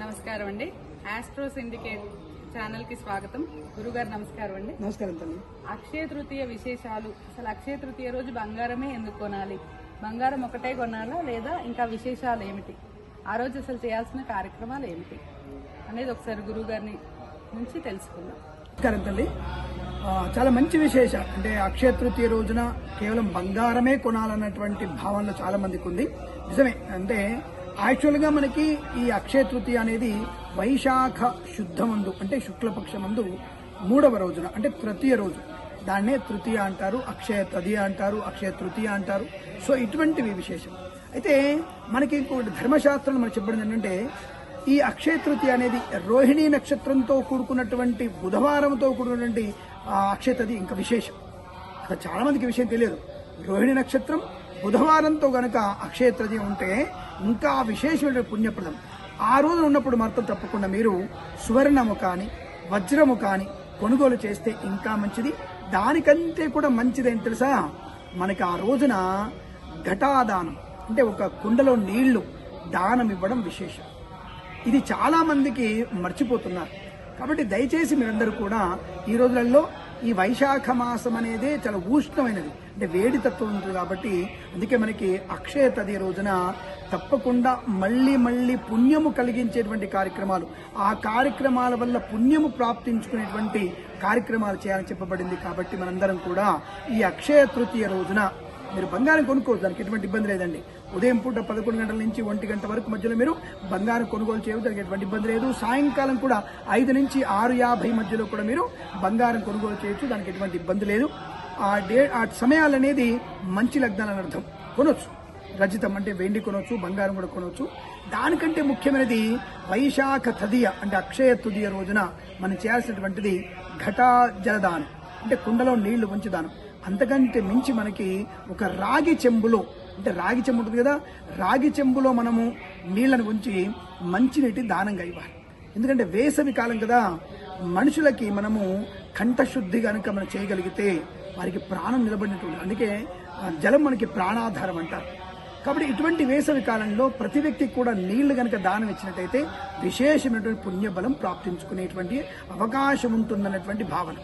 నమస్కారం అండి. Astro syndicate ఛానల్కి స్వాగతం. గురుగారు నమస్కారం అండి. నమస్కారం తల్లి. అక్షయ తృతీయ విశేషాలు. అసలు అక్షయ తృతీయ రోజు బంగారమే ఎందుకు కొనాలి? బంగారం ఒకటే కొనాలా లేదా ఇంకా విశేషాలు ఏమిటి? ఆ రోజు అసలు చేయాల్సిన కార్యక్రమాలు ఏమిటి? అనేది ఒకసారి గురువు గారిని నుంచి తెలుసుకుందాం. నమస్కారం తల్లి. చాలా మంచి విశేషం అంటే అక్షయ తృతీయ రోజున కేవలం బంగారమే కొనాలన్నటువంటి భావనలో చాలా మందికి ఉంది. నిజమే. అంటే యాక్చువల్గా మనకి ఈ అక్షయ తృతీయ అనేది వైశాఖ శుద్ధమందు అంటే శుక్లపక్షమందు మూడవ రోజున అంటే తృతీయ రోజు. దాన్నే తృతీయ అంటారు అక్షయ తదియ అంటారు అక్షయ తృతీయ అంటారు. సో ఇటువంటివి విశేషం. అయితే మనకి ఇంకోటి ధర్మశాస్త్రంలో మనం చెప్పడం ఏంటంటే ఈ అక్షయ తృతీయ అనేది రోహిణీ నక్షత్రంతో కూడుకున్నటువంటి బుధవారంతో కూడుకున్నటువంటి ఆ అక్షయ తది ఇంకా విశేషం. అక్కడ చాలామందికి విషయం తెలియదు. రోహిణి నక్షత్రం బుధవారంతో గనక అక్షయ తృతీయ ఉంటే ఇంకా విశేషమైన పుణ్యప్రదం. ఆ రోజు ఉన్నప్పుడు మాత్రం తప్పకుండా మీరు సువర్ణము కానీ వజ్రము కానీ కొనుగోలు చేస్తే ఇంకా మంచిది. దానికంటే కూడా మంచిది తెలుసా? మనకి ఆ రోజున ఘటాదానం అంటే ఒక కుండలో నీళ్ళు దానం ఇవ్వడం విశేషం. ఇది చాలామందికి మర్చిపోతున్నారు. కాబట్టి దయచేసి మీరందరూ కూడా ఈ రోజులలో ఈ వైశాఖ మాసం అనేది చాలా ఉష్ణమైనది. అంటే వేడి తత్వం ఉంటుంది కాబట్టి అందుకే మనకి అక్షయ తది రోజున తప్పకుండా మళ్ళీ మళ్ళీ పుణ్యము కలిగించేటువంటి కార్యక్రమాలు. ఆ కార్యక్రమాల వల్ల పుణ్యము ప్రాప్తించుకునేటువంటి కార్యక్రమాలు చేయాలని చెప్పబడింది కాబట్టి మనందరం కూడా ఈ అక్షయ తృతీయ రోజున మీరు బంగారం కొనుక్కోవచ్చు దానికి ఎటువంటి ఇబ్బంది లేదండి. ఉదయం పూట పదకొండు గంటల నుంచి ఒంటి గంట వరకు మధ్యలో మీరు బంగారం కొనుగోలు చేయవచ్చు దానికి ఎటువంటి ఇబ్బంది లేదు. సాయంకాలం కూడా ఐదు నుంచి ఆరు యాభై మధ్యలో కూడా మీరు బంగారం కొనుగోలు చేయొచ్చు దానికి ఎటువంటి ఇబ్బంది లేదు. ఆ డే ఆ సమయాలు అనేది మంచి లగ్నాలని అర్థం. కొనొచ్చు. రజితం అంటే వెండి కొనవచ్చు బంగారం కూడా కొనవచ్చు దానికంటే ముఖ్యమైనది వైశాఖ తదియ అంటే అక్షయ తుదియ రోజున మనం చేయాల్సినటువంటిది ఘటా జలదానం. అంటే కుండలో నీళ్ళు ఉంచి దానం. అంతకంటే మించి మనకి ఒక రాగి చెంబులో అంటే రాగి చెంబు ఉంటుంది కదా రాగి చెంబులో మనము నీళ్ళను ఉంచి మంచినీటి దానంగా ఇవ్వాలి. ఎందుకంటే వేసవి కాలం కదా మనుషులకి మనము కంఠశుద్ధి కనుక మనం చేయగలిగితే వారికి ప్రాణం నిలబడినటువంటి అందుకే జలం మనకి ప్రాణాధారం అంటారు. కాబట్టి ఇటువంటి వేసవి కాలంలో ప్రతి వ్యక్తికి కూడా నీళ్ళు కనుక దానం ఇచ్చినట్టయితే విశేషమైనటువంటి పుణ్యబలం ప్రాప్తించుకునేటువంటి అవకాశం ఉంటుందన్నటువంటి భావన.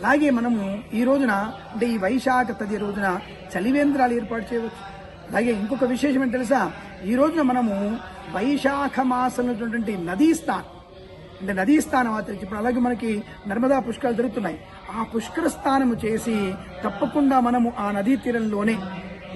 అలాగే మనము ఈ రోజున అంటే ఈ వైశాఖ తది రోజున చలివేంద్రాలు ఏర్పాటు చేయవచ్చు. అలాగే ఇంకొక విశేషం ఏంటి తెలుసా? ఈ రోజున మనము వైశాఖ మాసంలో ఉన్నటువంటి నదీ స్థానం అంటే నదీ స్థానం ఆచరించి ఇప్పుడు అలాగే మనకి నర్మదా పుష్కరాలు జరుగుతున్నాయి. ఆ పుష్కర స్థానము చేసి తప్పకుండా మనము ఆ నదీ తీరంలోనే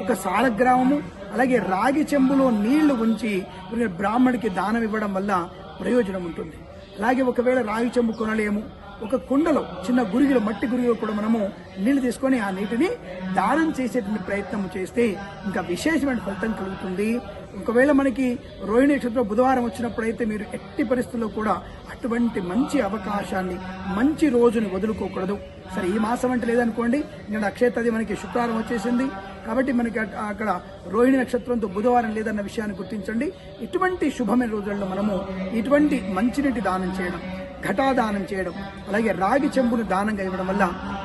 ఒక సాలగ్రామము అలాగే రాగి చెంబులో నీళ్ళు ఉంచి ఇప్పుడు బ్రాహ్మడికి దానం ఇవ్వడం వల్ల ప్రయోజనం ఉంటుంది. అలాగే ఒకవేళ రాగి చెంబు కొనలేము ఒక కుండలో చిన్న గురిగిలో మట్టి గురిగిలో కూడా మనము నీళ్ళు తీసుకొని ఆ నీటిని దానం చేసేటువంటి ప్రయత్నం చేస్తే ఇంకా విశేషమైన ఫలితం కలుగుతుంది. ఒకవేళ మనకి రోహిణి నక్షత్రం బుధవారం వచ్చినప్పుడైతే మీరు ఎట్టి పరిస్థితుల్లో కూడా అటువంటి మంచి అవకాశాన్ని మంచి రోజుని వదులుకోకూడదు. సరే ఈ మాసం అంటే లేదనుకోండి ఇంకా అక్షయ మనకి శుక్రవారం వచ్చేసింది. కాబట్టి మనకి అక్కడ రోహిణి నక్షత్రంతో బుధవారం లేదన్న విషయాన్ని గుర్తించండి. ఇటువంటి శుభమైన రోజుల్లో మనము ఇటువంటి మంచినీటి దానం చేయడం ఘటాదానం చేయడం అలాగే రాగి చెంబును దానంగా ఇవ్వడం వల్ల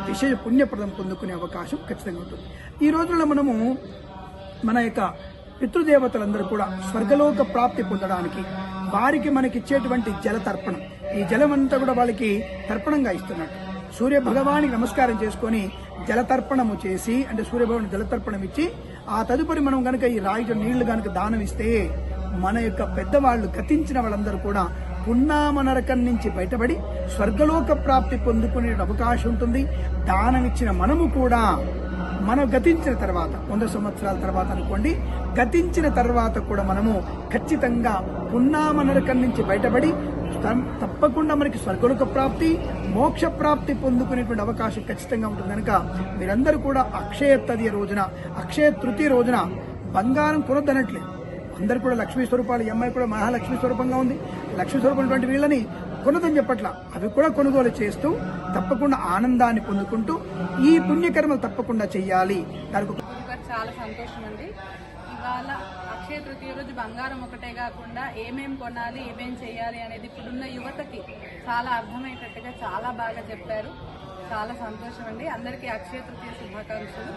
విశేష పుణ్యప్రదం పొందుకునే అవకాశం ఖచ్చితంగా ఉంటుంది. ఈ రోజుల్లో మనము మన యొక్క పితృదేవతలందరూ కూడా స్వర్గలోక ప్రాప్తి పొందడానికి వారికి మనకిచ్చేటువంటి జల తర్పణం ఈ జలం అంతా కూడా వాళ్ళకి తర్పణంగా ఇస్తున్నట్టు. సూర్య భగవానికి నమస్కారం చేసుకొని జలతర్పణము చేసి అంటే సూర్యభగవాన్ జలతర్పణం ఇచ్చి ఆ తదుపరి మనం కనుక ఈ రాయి నీళ్ళు కనుక దానం ఇస్తే మన యొక్క పెద్దవాళ్ళు గతించిన వాళ్ళందరూ కూడా పున్నామ నరకం నుంచి బయటపడి స్వర్గలోక ప్రాప్తి పొందుకునే అవకాశం ఉంటుంది. దానమిచ్చిన మనము కూడా మనం గతించిన తర్వాత వంద సంవత్సరాల తర్వాత అనుకోండి గతించిన తర్వాత కూడా మనము ఖచ్చితంగా పున్నామ నరకం నుంచి బయటపడి తప్పకుండా మనకి స్వర్గలోక ప్రాప్తి మోక్ష ప్రాప్తి పొందుకునేటువంటి అవకాశం ఖచ్చితంగా ఉంటుంది. కనుక మీరందరూ కూడా అక్షయ తదియ రోజున అక్షయ తృతీయ రోజున బంగారం కొనొద్దనట్లేదు అందరు కూడా లక్ష్మీ స్వరూపాలు ఈ అమ్మాయి కూడా మహాలక్ష్మి స్వరూపంగా ఉంది. లక్ష్మీ స్వరూపం వీళ్ళని కొనదని చెప్పట్ల. అవి కూడా కొనుగోలు చేస్తూ తప్పకుండా ఆనందాన్ని పొందుకుంటూ ఈ పుణ్యకర్మలు తప్పకుండా చెయ్యాలి. దానికి చాలా సంతోషం అండి. ఇవాళ అక్షయ తృతీయ రోజు బంగారం ఒకటే కాకుండా ఏమేం కొనాలి ఏమేం చేయాలి అనేది ఇప్పుడున్న యువతకి చాలా అర్థమయ్యేటట్టుగా చాలా బాగా చెప్పారు. చాలా సంతోషం అండి. అందరికీ అక్షయ తృతీయ శుభాకాంక్షలు.